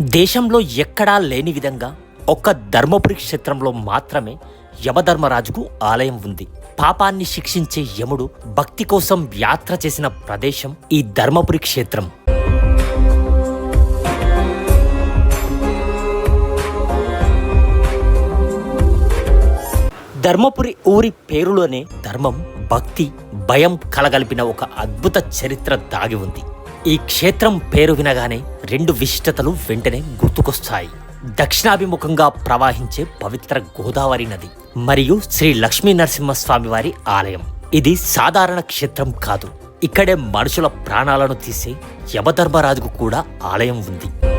దేశంలో ఎక్కడా లేని విధంగా ఒక్క ధర్మపురి క్షేత్రంలో మాత్రమే యమధర్మరాజుకు ఆలయం ఉంది. పాపాన్ని శిక్షించే యముడు భక్తి కోసం యాత్ర చేసిన ప్రదేశం ఈ ధర్మపురి క్షేత్రం. ధర్మపురి ఊరి పేరులోనే ధర్మం భక్తి భయం కలగలిపిన ఒక అద్భుత చరిత్ర దాగి ఉంది. ఈ క్షేత్రం పేరు వినగానే రెండు విశిష్టతలు వెంటనే గుర్తుకొస్తాయి. దక్షిణాభిముఖంగా ప్రవహించే పవిత్ర గోదావరి నది మరియు శ్రీ లక్ష్మీ నరసింహస్వామి వారి ఆలయం. ఇది సాధారణ క్షేత్రం కాదు. ఇక్కడే మనుషుల ప్రాణాలను తీసే యమధర్మరాజుకు కూడా ఆలయం ఉంది.